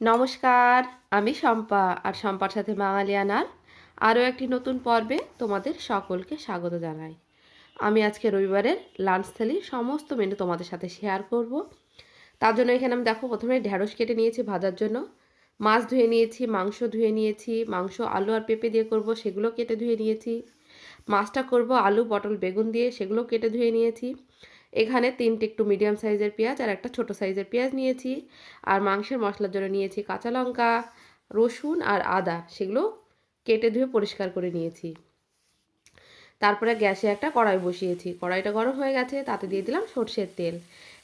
নমস্কার, আমি শম্পা আর শম্পার সাথে বাঙালিয়ানার আরও একটি নতুন পর্বে তোমাদের সকলকে স্বাগত জানাই। আমি আজকে রবিবারের লাঞ্চ থালি সমস্ত মেনু তোমাদের সাথে শেয়ার করব। তার জন্য এখানে আমি দেখো প্রথমে ঢ্যাঁড়স কেটে নিয়েছি ভাজার জন্য। মাছ ধুয়ে নিয়েছি, মাংস ধুয়ে নিয়েছি, মাংস, আলু আর পেঁপে দিয়ে করব, সেগুলো কেটে ধুয়ে নিয়েছি। মাছটা করব আলু, পটল, বেগুন দিয়ে, সেগুলো কেটে ধুয়ে নিয়েছি। এখানে তিনটে একটু মিডিয়াম সাইজের পেঁয়াজ আর একটা ছোট সাইজের পেঁয়াজ নিয়েছি। আর মাংসের মশলার জন্য নিয়েছি কাঁচা লঙ্কা, রসুন আর আদা। সেগুলো কেটে ধুয়ে পরিষ্কার করে নিয়েছি। তারপরে গ্যাসে একটা কড়াই বসিয়েছি। কড়াইটা গরম হয়ে গেছে, তাতে দিয়ে দিলাম সর্ষের তেল।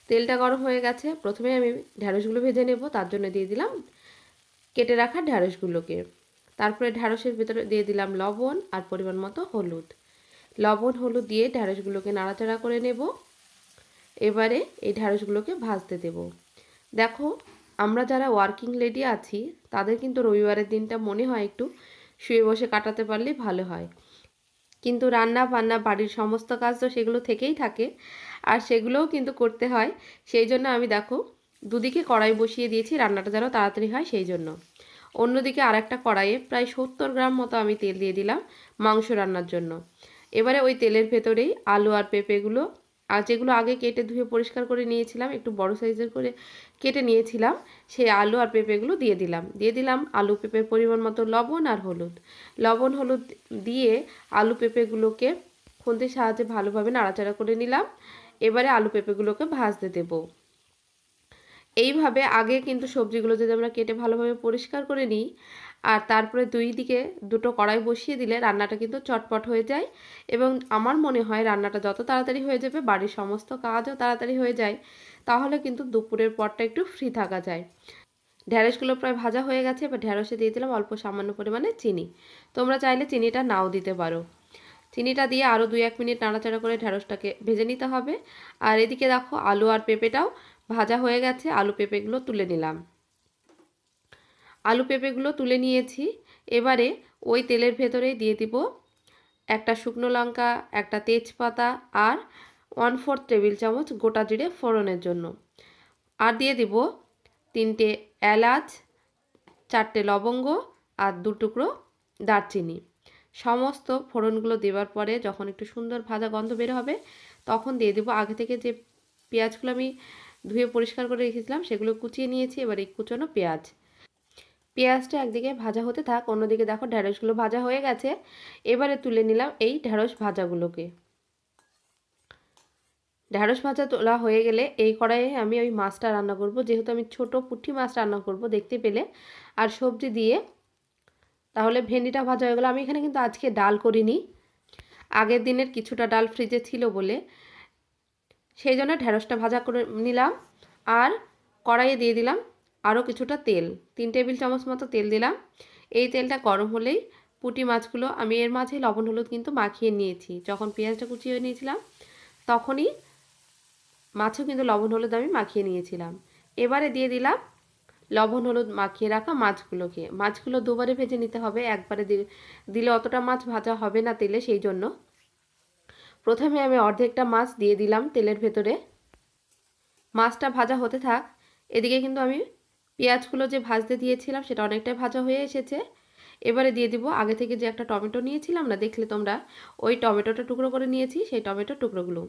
তেলটা গরম হয়ে গেছে, প্রথমে আমি ঢ্যাঁড়সগুলো ভেজে নেব, তার জন্য দিয়ে দিলাম কেটে রাখা ঢ্যাঁড়সগুলোকে তারপরে ঢ্যাঁড়সের ভিতরে দিয়ে দিলাম লবণ আর পরিমাণ মতো হলুদ। লবণ, হলুদ দিয়ে ঢ্যাঁড়সগুলোকে নাড়াচাড়া করে নেব। এবারে এই ঢ্যাঁড়সগুলোকে ভাজতে দেব। দেখো, আমরা যারা ওয়ার্কিং লেডি আছি, তাদের কিন্তু রবিবারের দিনটা মনে হয় একটু শুয়ে বসে কাটাতে পারলে ভালো হয়। কিন্তু রান্না বান্না, বাড়ির সমস্ত কাজ তো সেগুলো থেকেই থাকে। আর সেগুলোও কিন্তু করতে হয়। সেই জন্য আমি দেখো, দুদিকে কড়াই বসিয়ে দিয়েছি, রান্নাটা যেন তাড়াতাড়ি হয় সেই জন্য। অন্যদিকে আর একটা কড়াইয়ে প্রায় সত্তর গ্রাম মতো আমি তেল দিয়ে দিলাম মাংস রান্নার জন্য। এবারে ওই তেলের ভেতরেই আলু আর পেঁপেগুলো আর যেগুলো আগে কেটে ধুয়ে পরিষ্কার করে নিয়েছিলাম, একটু বড় সাইজের করে কেটে নিয়েছিলাম, সেই আলু আর পেঁপেগুলো দিয়ে দিলাম। দিয়ে দিলাম আলু পেঁপের পরিমাণ মতো লবণ আর হলুদ। লবণ, হলুদ দিয়ে আলু পেঁপেগুলোকে খুন্তির সাহায্যে ভালোভাবে নাড়াচাড়া করে নিলাম। এবারে আলু পেঁপেগুলোকে ভাজতে দেবো। এইভাবে আগে কিন্তু সবজিগুলো যদি আমরা কেটে ভালোভাবে পরিষ্কার করে নিই আর তারপরে দুই দিকে দুটো কড়াই বসিয়ে দিলে রান্নাটা কিন্তু চটপট হয়ে যায় এবং আমার মনে হয় রান্নাটা যত তাড়াতাড়ি হয়ে যাবে, বাড়ির সমস্ত কাজও তাড়াতাড়ি হয়ে যায়, তাহলে কিন্তু দুপুরের পরটা একটু ফ্রি থাকা যায়। ঢ্যাঁড়সগুলো প্রায় ভাজা হয়ে গেছে, এবার ঢ্যাঁড়সে দিয়ে দিলাম অল্প সামান্য পরিমাণে চিনি। তোমরা চাইলে চিনিটা নাও দিতে পারো। চিনিটা দিয়ে আরও দুই এক মিনিট নাড়াচাড়া করে ঢ্যাঁড়সটাকে ভেজে নিতে হবে। আর এদিকে দেখো আলু আর পেঁপেটাও ভাজা হয়ে গেছে, আলু পেঁপেগুলো তুলে নিলাম। আলু পেঁপেগুলো তুলে নিয়েছি। এবারে ওই তেলের ভেতরে দিয়ে দিব একটা শুকনো লঙ্কা, একটা তেজপাতা আর ওয়ান ফোর্থ টেবিল চামচ গোটা জিরে ফোড়নের জন্য। আর দিয়ে দিব তিনটে এলাচ, চারটে লবঙ্গ আর দু টুকরো দারচিনি। সমস্ত ফোড়নগুলো দেওয়ার পরে যখন একটু সুন্দর ভাজা গন্ধ বের হবে, তখন দিয়ে দেবো আগে থেকে যে পেঁয়াজগুলো আমি ধুয়ে পরিষ্কার করে রেখেছিলাম, সেগুলো কুচিয়ে নিয়েছি। এবার এই কুচানো পেঁয়াজ। পেঁয়াজটা একদিকে ভাজা হতে থাক, অন্যদিকে দেখো ঢ্যাঁড়সগুলো ভাজা হয়ে গেছে। এবারে তুলে নিলাম এই ঢ্যাঁড়স ভাজাগুলোকে। ঢ্যাঁড়স ভাজা তোলা হয়ে গেলে এই কড়াইয়ে আমি ওই মাছটা রান্না করব। যেহেতু আমি ছোট পুঁটি মাছ রান্না করব দেখতে পেলে। আর সবজি দিয়ে, তাহলে ভেন্ডিটা ভাজা হয়ে গেলো। আমি এখানে কিন্তু আজকে ডাল করিনি। আগের দিনের কিছুটা ডাল ফ্রিজে ছিল বলে। সেই জন্য ঢ্যাঁড়সটা ভাজা করে নিলাম। আর কড়াইয়ে দিয়ে দিলাম আরও কিছুটা তেল। তিন টেবিল চামচ মতো তেল দিলাম। এই তেলটা গরম হলেই পুঁটি মাছগুলো আমি এর মাঝে লবণ, হলুদ কিন্তু মাখিয়ে নিয়েছি। যখন পেঁয়াজটা কুচিয়ে নিয়েছিলাম, তখনই মাছও কিন্তু লবণ, হলুদ আমি মাখিয়ে নিয়েছিলাম। এবারে দিয়ে দিলাম লবণ, হলুদ মাখিয়ে রাখা মাছগুলোকে। মাছগুলো দুবারে ভেজে নিতে হবে। একবারে দিলে অতটা মাছ ভাজা হবে না তেলে, সেই জন্য। প্রথমে আমি অর্ধেকটা মাছ দিয়ে দিলাম তেলের ভেতরে। মাছটা ভাজা হতে থাক। এদিকে কিন্তু আমি পেঁয়াজগুলো যে ভাজতে দিয়েছিলাম সেটা অনেকটাই ভাজা হয়ে এসেছে। এবারে দিয়ে দিব, আগে থেকে যে একটা টমেটো নিয়েছিলাম না, দেখলে তোমরা, ওই টমেটোটা টুকরো করে নিয়েছি, সেই টমেটোর টুকরোগুলো।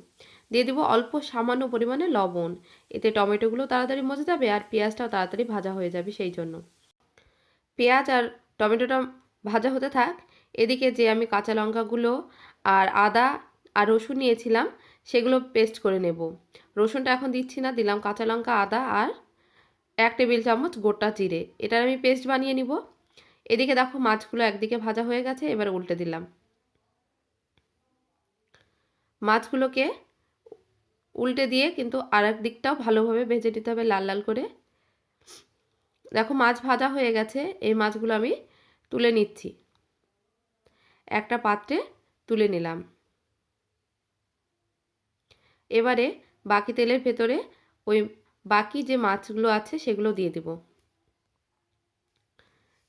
দিয়ে দিব অল্প সামান্য পরিমাণে লবণ। এতে টমেটোগুলো তাড়াতাড়ি মজে যাবে আর পেঁয়াজটাও তাড়াতাড়ি ভাজা হয়ে যাবে সেই জন্য। পেঁয়াজ আর টমেটোটা ভাজা হতে থাক, এদিকে যে আমি কাঁচা লঙ্কাগুলো আর আদা আর রসুন নিয়েছিলাম, সেগুলো পেস্ট করে নেব। রসুনটা এখন দিচ্ছি না, দিলাম কাঁচা লঙ্কা, আদা আর এক টেবিল চামচ গোটা জিরে। এটার আমি পেস্ট বানিয়ে নিব। এদিকে দেখো মাছগুলো একদিকে ভাজা হয়ে গেছে, এবার উল্টে দিলাম। মাছগুলোকে উল্টে দিয়ে কিন্তু আর এক দিকটাও ভালোভাবে ভেজে নিতে হবে লাল লাল করে। দেখো মাছ ভাজা হয়ে গেছে, এই মাছগুলো আমি তুলে নিচ্ছি। একটা পাত্রে তুলে নিলাম। এবারে বাকি তেলের ভেতরে ওই বাকি যে মাছগুলো আছে সেগুলো দিয়ে দেব।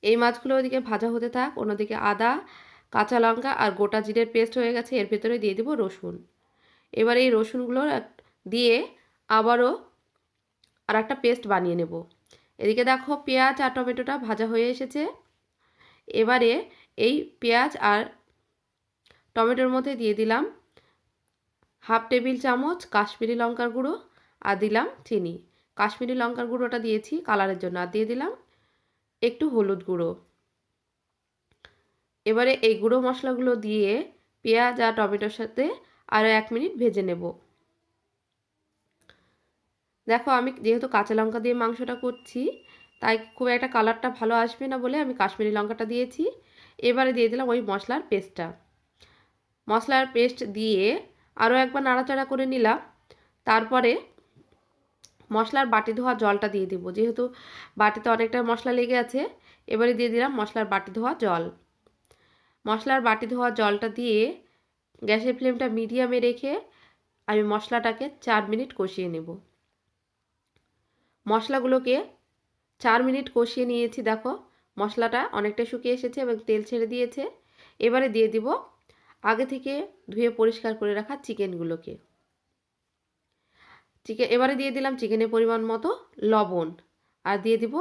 এই মাছগুলো ওদিকে ভাজা হতে থাক, অন্যদিকে আদা, কাঁচা লঙ্কা আর গোটা জিরের পেস্ট হয়ে গেছে, এর ভেতরে দিয়ে দেবো রসুন। এবার এই রসুনগুলো দিয়ে আবারও আর একটা পেস্ট বানিয়ে নেব। এদিকে দেখো পেঁয়াজ আর টমেটোটা ভাজা হয়ে এসেছে। এবারে এই পেঁয়াজ আর টমেটোর মধ্যে দিয়ে দিলাম হাফ টেবিল চামচ কাশ্মীরি লঙ্কার গুঁড়ো আর দিলাম চিনি। কাশ্মীরি লঙ্কার গুঁড়োটা দিয়েছি, কালারের জন্য। আর দিয়ে দিলাম একটু হলুদ গুঁড়ো। এবারে এই গুঁড়ো মশলাগুলো দিয়ে পেঁয়াজ আর টমেটোর সাথে আরও এক মিনিট ভেজে নেব। দেখো, আমি যেহেতু কাঁচা লঙ্কা দিয়ে মাংসটা করছি, তাই খুব একটা কালারটা ভালো আসবে না বলে আমি কাশ্মীরি লঙ্কাটা দিয়েছি। এবারে দিয়ে দিলাম ওই মশলার পেস্টটা। মশলার পেস্ট দিয়ে আরও একবার নাড়াচাড়া করে নিলাম। তারপরে মশলার বাটি ধোয়া জলটা দিয়ে দিব। যেহেতু বাটিতে অনেকটা মশলা লেগে আছে, এবারে দিয়ে দিলাম মশলার বাটি ধোয়া জল। মশলার বাটি ধোয়া জলটা দিয়ে গ্যাসের ফ্লেমটা মিডিয়ামে রেখে আমি মশলাটাকে চার মিনিট কষিয়ে নেব। মশলাগুলোকে চার মিনিট কষিয়ে নিয়েছি, দেখো মশলাটা অনেকটা শুকিয়ে এসেছে এবং তেল ছেড়ে দিয়েছে। এবারে দিয়ে দিব আগে থেকে ধুয়ে পরিষ্কার করে রাখা চিকেনগুলোকে। চিকেন এবারে দিয়ে দিলাম চিকেনের পরিমাণ মতো লবণ। আর দিয়ে দিব,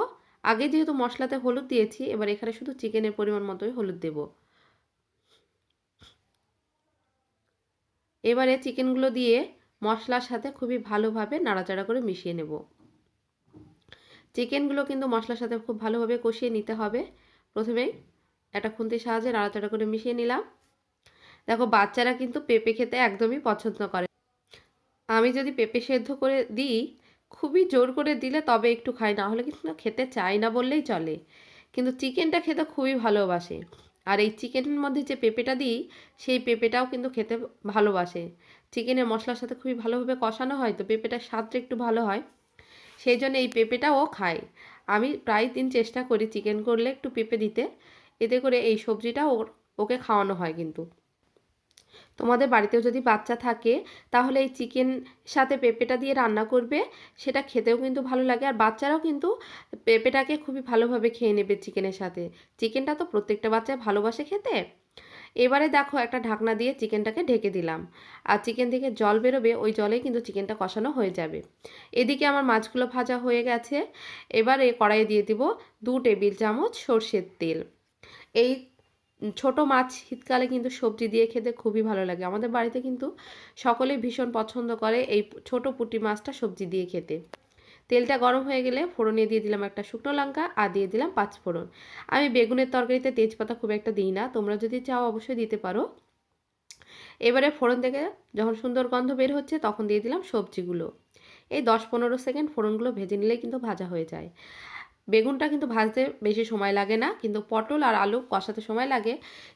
আগে যেহেতু মশলাতে হলুদ দিয়েছি, এবার এখানে শুধু চিকেনের পরিমাণ মতোই হলুদ দেব। এবারে চিকেনগুলো দিয়ে মশলার সাথে খুবই ভালোভাবে নাড়াচাড়া করে মিশিয়ে নেব। চিকেনগুলো কিন্তু মশলার সাথে খুব ভালোভাবে কষিয়ে নিতে হবে। প্রথমেই একটা খুন্তির সাহায্যে নাড়াচাড়া করে মিশিয়ে নিলাম। দেখো, বাচ্চারা কিন্তু পেঁপে খেতে একদমই পছন্দ করে। আমি যদি পেঁপে সেদ্ধ করে দিই, খুবই জোর করে দিলে তবে একটু খাই, না হলে কিন্তু খেতে চাই না বললেই চলে। কিন্তু চিকেনটা খেতে খুবই ভালোবাসে। আর এই চিকেনের মধ্যে যে পেঁপেটা দিই, সেই পেঁপেটাও কিন্তু খেতে ভালোবাসে। চিকেনের মশলার সাথে খুবই ভালোভাবে কষানো হয়, তো পেঁপেটার স্বাদটা একটু ভালো হয়। সেই জন্য এই পেঁপেটাও খায়। আমি প্রায় দিন চেষ্টা করি চিকেন করলে একটু পেঁপে দিতে। এতে করে এই সবজিটা ওকে খাওয়ানো হয় কিন্তু। তোমাদের বাড়িতেও যদি বাচ্চা থাকে, তাহলে এই চিকেন সাথে পেঁপেটা দিয়ে রান্না করবে। সেটা খেতেও কিন্তু ভালো লাগে। আর বাচ্চারাও কিন্তু পেঁপেটাকে খুবই ভালোভাবে খেয়ে নেবে চিকেনের সাথে। চিকেনটা তো প্রত্যেকটা বাচ্চায় ভালোবাসে খেতে। এবারে দেখো একটা ঢাকনা দিয়ে চিকেনটাকে ঢেকে দিলাম। আর চিকেন থেকে জল বেরোবে, ওই জলেই কিন্তু চিকেনটা কষানো হয়ে যাবে। এদিকে আমার মাছগুলো ভাজা হয়ে গেছে। এবারে কড়াইয়ে দিয়ে দিব দু টেবিল চামচ সর্ষের তেল। এই ছোট মাছ শীতকালে কিন্তু সবজি দিয়ে খেতে খুবই ভালো লাগে। আমাদের বাড়িতে কিন্তু সকলেই ভীষণ পছন্দ করে এই ছোট পুঁটি মাছটা সবজি দিয়ে খেতে। তেলটা গরম হয়ে গেলে ফোড়নে দিয়ে দিলাম একটা শুকনো লঙ্কা আর দিয়ে দিলাম পাঁচ ফোড়ন। আমি বেগুনের তরকারিতে তেজপাতা খুব একটা দিই না, তোমরা যদি চাও অবশ্যই দিতে পারো। এবারে ফোড়ন থেকে যখন সুন্দর গন্ধ বের হচ্ছে তখন দিয়ে দিলাম সবজিগুলো। এই দশ পনেরো সেকেন্ড ফোড়নগুলো ভেজে নিলে কিন্তু ভাজা হয়ে যায়। বেগুনটা কিন্তু ভাজতে বেশি সময় লাগে না, কিন্তু পটল আর আলু কষাতে সময় লাগে,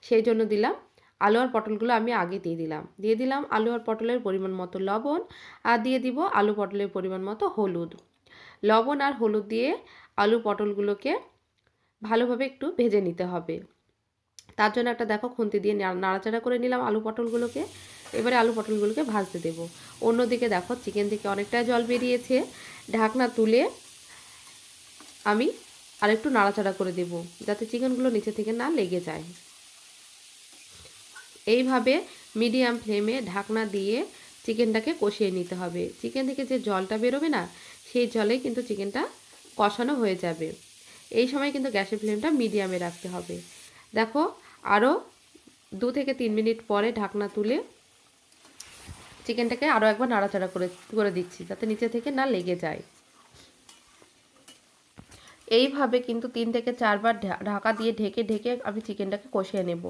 সেই জন্য দিলাম আলু আর পটলগুলো আমি আগে দিয়ে দিলাম। দিয়ে দিলাম আলু আর পটলের পরিমাণ মতো লবণ আর দিয়ে দিব আলু পটলের পরিমাণ মতো হলুদ। লবণ আর হলুদ দিয়ে আলু পটলগুলোকে ভালোভাবে একটু ভেজে নিতে হবে। তার জন্য একটা দেখো খুন্তি দিয়ে নাড়াচাড়া করে নিলাম আলু পটলগুলোকে। এবারে আলু পটলগুলোকে ভাজতে দেবো। অন্যদিকে দেখো চিকেন থেকে অনেকটা জল বেরিয়েছে। ঢাকনা তুলে আমি আরেকটু নাড়াচাড়া করে দেব যাতে চিকেনগুলো নিচে থেকে না লেগে যায়। এইভাবে মিডিয়াম ফ্লেমে ঢাকনা দিয়ে চিকেনটাকে কষিয়ে নিতে হবে। চিকেন থেকে যে জলটা বেরোবে না, সেই জলে কিন্তু চিকেনটা কষানো হয়ে যাবে। এই সময় কিন্তু গ্যাসের ফ্লেমটা মিডিয়ামে রাখতে হবে। দেখো আরও দু থেকে তিন মিনিট পরে ঢাকনা তুলে চিকেনটাকে আরও একবার নাড়াচাড়া করে করে দিচ্ছি যাতে নিচে থেকে না লেগে যায়। এইভাবে কিন্তু তিন থেকে চারবার ঢাকা দিয়ে ঢেকে ঢেকে আমি চিকেনটাকে কষিয়ে নেব।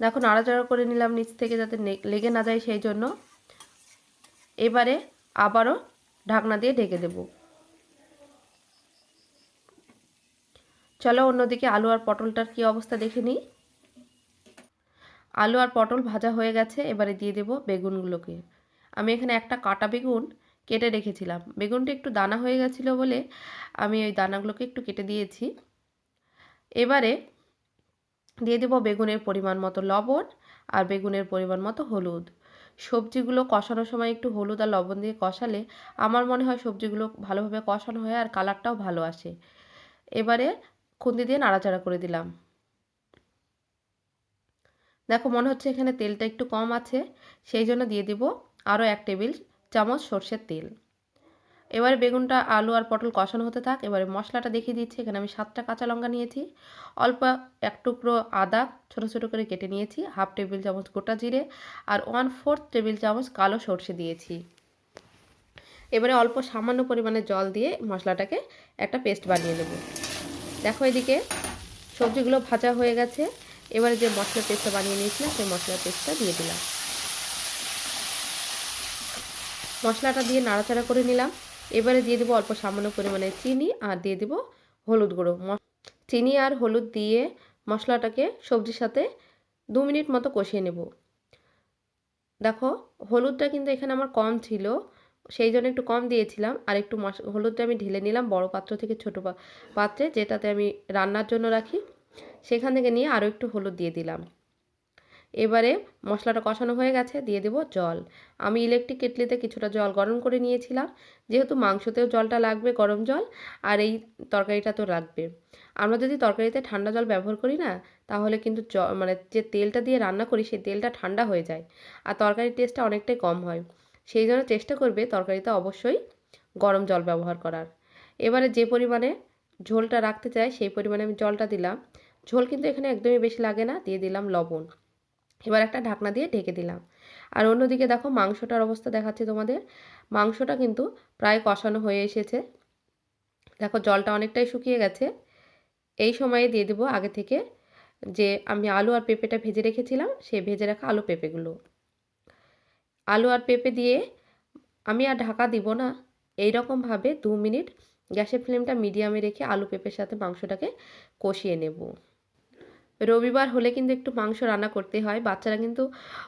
দেখো নাড়াচাড়া করে নিলাম নিচ থেকে যাতে লেগে না যায় সেই জন্য। এবারে আবারও ঢাকনা দিয়ে ঢেকে দেব। চলো অন্যদিকে আলু আর পটলটার কি অবস্থা দেখে নিই। আলু আর পটল ভাজা হয়ে গেছে, এবারে দিয়ে দেব বেগুনগুলোকে। আমি এখানে একটা কাটা বেগুন কেটে রেখেছিলাম। বেগুনটা একটু দানা হয়ে গেছিল বলে আমি ওই দানাগুলোকে একটু কেটে দিয়েছি। এবারে দিয়ে দেবো বেগুনের পরিমাণ মতো লবণ আর বেগুনের পরিমাণ মতো হলুদ। সবজিগুলো কষানোর সময় একটু হলুদ আর লবণ দিয়ে কষালে আমার মনে হয় সবজিগুলো ভালোভাবে কষানো হয় আর কালারটাও ভালো আসে। এবারে খুন্তি দিয়ে নাড়াচাড়া করে দিলাম। দেখো মনে হচ্ছে এখানে তেলটা একটু কম আছে, সেই জন্য দিয়ে দিব আরও এক টেবিল চামচ সর্ষের তেল। এবারে বেগুনটা, আলু আর পটল কষানো হতে থাক। এবারে মশলাটা দেখিয়ে দিচ্ছি। এখানে আমি সাতটা কাঁচা লঙ্কা নিয়েছি। অল্প এক টুকরো আদা ছোটো ছোটো করে কেটে নিয়েছি। হাফ টেবিল চামচ গোটা জিরে আর ওয়ান ফোর্থ টেবিল চামচ কালো সর্ষে দিয়েছি। এবারে অল্প সামান্য পরিমাণে জল দিয়ে মশলাটাকে একটা পেস্ট বানিয়ে নেব। দেখো এদিকে সবজিগুলো ভাজা হয়ে গেছে। এবারে যে মশলা পেস্টটা বানিয়ে নিয়েছিলাম, সেই মশলার পেস্টটা দিয়ে দিলাম। মশলাটা দিয়ে নাড়াচাড়া করে নিলাম। এবারে দিয়ে দেবো অল্প সামান্য পরিমাণে চিনি আর দিয়ে দেবো হলুদ গুঁড়ো। চিনি আর হলুদ দিয়ে মশলাটাকে সবজির সাথে দু মিনিট মতো কষিয়ে নেব। দেখো, হলুদটা কিন্তু এখানে আমার কম ছিল, সেই জন্য একটু কম দিয়েছিলাম। আর একটু হলুদটা আমি ঢেলে নিলাম বড় পাত্র থেকে ছোট পাত্রে, যেটাতে আমি রান্নার জন্য রাখি। সেখান থেকে নিয়ে আরও একটু হলুদ দিয়ে দিলাম। এবারে মশলাটা কষানো হয়ে গেছে, দিয়ে দেব জল। আমি ইলেকট্রিক কেটলিতে কিছুটা জল গরম করে নিয়েছিলাম। যেহেতু মাংসতেও জলটা লাগবে, গরম জল, আর এই তরকারিটা তো লাগবে। আমরা যদি তরকারিতে ঠান্ডা জল ব্যবহার করি না, তাহলে কিন্তু মানে যে তেলটা দিয়ে রান্না করি, সেই তেলটা ঠান্ডা হয়ে যায়, আর তরকারির টেস্টটা অনেকটাই কম হয়। সেই জন্য চেষ্টা করবে তরকারিতে অবশ্যই গরম জল ব্যবহার করার। এবারে যে পরিমাণে ঝোলটা রাখতে চাই, সেই পরিমাণে আমি জলটা দিলাম। ঝোল কিন্তু এখানে একদমই বেশি লাগে না, দিয়ে দিলাম লবণ। এবার একটা ঢাকনা দিয়ে ঢেকে দিলাম। আর অন্যদিকে দেখো মাংসটার অবস্থা দেখাচ্ছি তোমাদের। মাংসটা কিন্তু প্রায় কষানো হয়ে এসেছে। দেখো জলটা অনেকটাই শুকিয়ে গেছে। এই সময়ে দিয়ে দেবো আগে থেকে যে আমি আলু আর পেঁপেটা ভেজে রেখেছিলাম, সেই ভেজে রাখা আলু পেঁপেগুলো। আলু আর পেঁপে দিয়ে আমি আর ঢাকা দিব না। এই রকমভাবে দু মিনিট গ্যাসের ফ্লেমটা মিডিয়ামে রেখে আলু পেঁপের সাথে মাংসটাকে কষিয়ে নেব। রবিবার হলে কিন্তু একটু মাংস রান্না করতে হয়। বাচ্চারা কিন্তু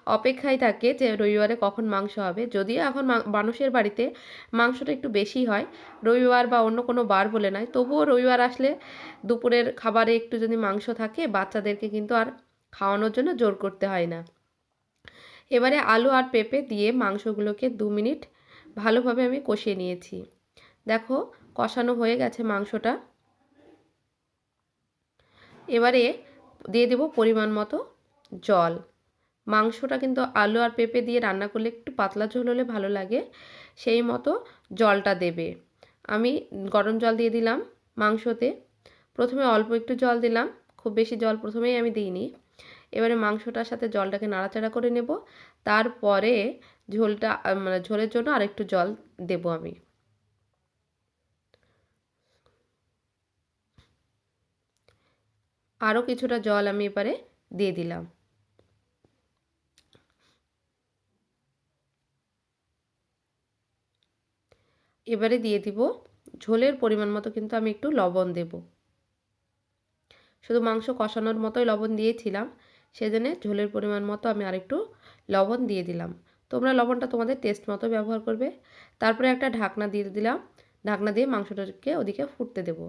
অপেক্ষায় থাকে যে রবিবারে কখন মাংস হবে। যদিও এখন মানুষের বাড়িতে মাংসটা একটু বেশি হয়, রবিবার বা অন্য কোনো বার বলে নয়। তবুও রবিবার আসলে দুপুরের খাবারে একটু যদি মাংস থাকে, বাচ্চাদেরকে কিন্তু আর খাওয়ানোর জন্য জোর করতে হয় না। এবারে আলু আর পেঁপে দিয়ে মাংসগুলোকে দু মিনিট ভালোভাবে আমি কষিয়ে নিয়েছি। দেখো, কষানো হয়ে গেছে মাংসটা। এবারে দিয়ে দেব পরিমাণ মতো জল। মাংসটা কিন্তু আলু আর পেঁপে দিয়ে রান্না করলে একটু পাতলা ঝোল হলে ভালো লাগে। সেই মতো জলটা দেবে। আমি গরম জল দিয়ে দিলাম মাংসতে। প্রথমে অল্প একটু জল দিলাম। খুব বেশি জল প্রথমেই আমি দিইনি। এবারে মাংসটার সাথে জলটাকে নাড়াচাড়া করে নেব। তারপরে ঝোলটা মানে ঝোলের জন্য আরেকটু জল দেব আমি। আরও কিছুটা জল আমি এবারে দিয়ে দিলাম। এবারে দিয়ে দিব, ঝোলের পরিমাণ মতো কিন্তু আমি একটু লবণ দেব। শুধু মাংস কষানোর মতোই লবণ দিয়েছিলাম, সেজন্য ঝোলের পরিমাণ মতো আমি আরেকটু লবণ দিয়ে দিলাম। তোমরা লবণটা তোমাদের টেস্ট মতো ব্যবহার করবে। তারপরে একটা ঢাকনা দিয়ে দিলাম। ঢাকনা দিয়ে মাংসটাকে ওদিকে ফুটতে দেব।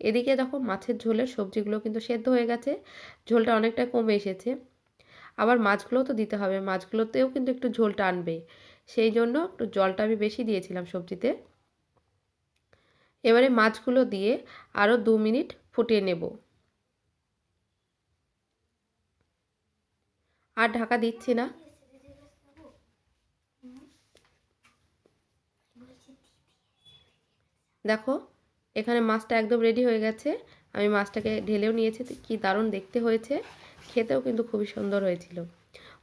এদিকে দেখো মাছের ঝোলের সবজিগুলো কিন্তু সেদ্ধ হয়ে গেছে, ঝোলটা অনেকটা কমে এসেছে। আবার মাছগুলোও তো দিতে হবে, মাছগুলোতেও কিন্তু একটু ঝোলটা আনবে সেই জন্য একটু জলটা আমি বেশি দিয়েছিলাম সবজিতে। এবারে মাছগুলো দিয়ে আরও দু মিনিট ফুটিয়ে নেব। আর ঢাকা দিচ্ছি না। দেখো এখানে মাছটা একদম রেডি হয়ে গেছে। আমি মাছটাকে ঢেলেও নিয়েছি কি দারুণ দেখতে হয়েছে। খেতেও কিন্তু খুবই সুন্দর হয়েছিল।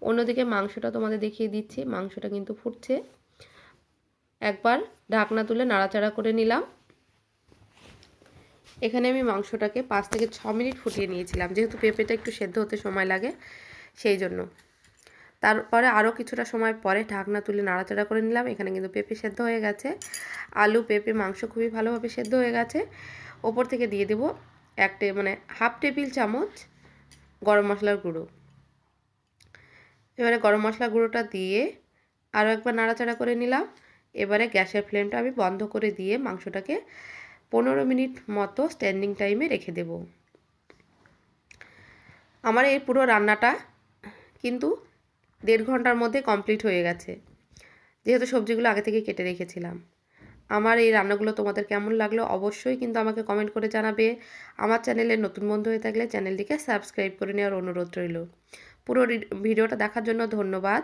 অন্যদিকে মাংসটা তোমাদের দেখিয়ে দিচ্ছি, মাংসটা কিন্তু ফুটছে। একবার ঢাকনা তুলে নাড়াচাড়া করে নিলাম। এখানে আমি মাংসটাকে পাঁচ থেকে ছ মিনিট ফুটিয়ে নিয়েছিলাম, যেহেতু পেঁপেটা একটু সেদ্ধ হতে সময় লাগে, সেই জন্য। তারপরে আরও কিছুটা সময় পরে ঢাকনা তুলে নাড়াচাড়া করে নিলাম। এখানে কিন্তু পেঁপে সেদ্ধ হয়ে গেছে। আলু, পেঁপে, মাংস খুবই ভালোভাবে সেদ্ধ হয়ে গেছে। ওপর থেকে দিয়ে দেব এক মানে হাফ টেবিল চামচ গরম মশলার গুঁড়ো। এবারে গরম মশলা গুঁড়োটা দিয়ে আরও একবার নাড়াচাড়া করে নিলাম। এবারে গ্যাসের ফ্লেমটা আমি বন্ধ করে দিয়ে মাংসটাকে পনেরো মিনিট মতো স্ট্যান্ডিং টাইমে রেখে দেব। আমার এই পুরো রান্নাটা কিন্তু দেড় ঘণ্টার মধ্যে কমপ্লিট হয়ে গেছে। যেহেতু সবজিগুলো আগে থেকে কেটে রেখেছিলাম। আমার এই রান্নাগুলো তোমাদের কেমন লাগল অবশ্যই কিন্তু আমাকে কমেন্ট করে জানাবে। আমার চ্যানেলে নতুন বন্ধু হয়ে থাকলে চ্যানেলটিকে সাবস্ক্রাইব করে নেওয়ার অনুরোধ রইল। পুরো ভিডিওটা দেখার জন্য ধন্যবাদ।